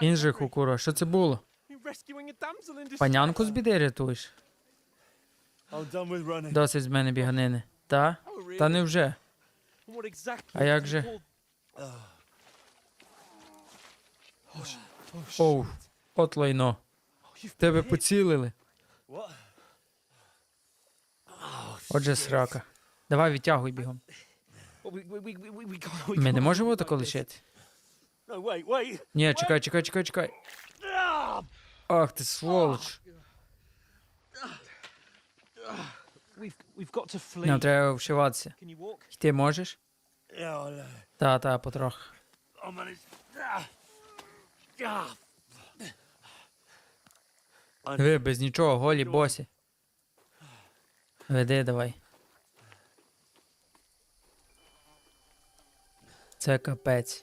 Інже Хукуро, що це було? Панянку з біди рятуєш? I'm done with running. Досить з мене біганини. Та? Та не вже. А як же? Оу, от лайно. Тебе поцілили. Отже, срака. Давай відтягуй бігом. Ми не можемо тако лишити. Ні, чекай, чекай, чекай, чекай. Ах ти сволоч. Нам треба вшиватися. Ти можеш? Та, та. Ah. Ви без нічого, голі босі. Веди давай. Це капець.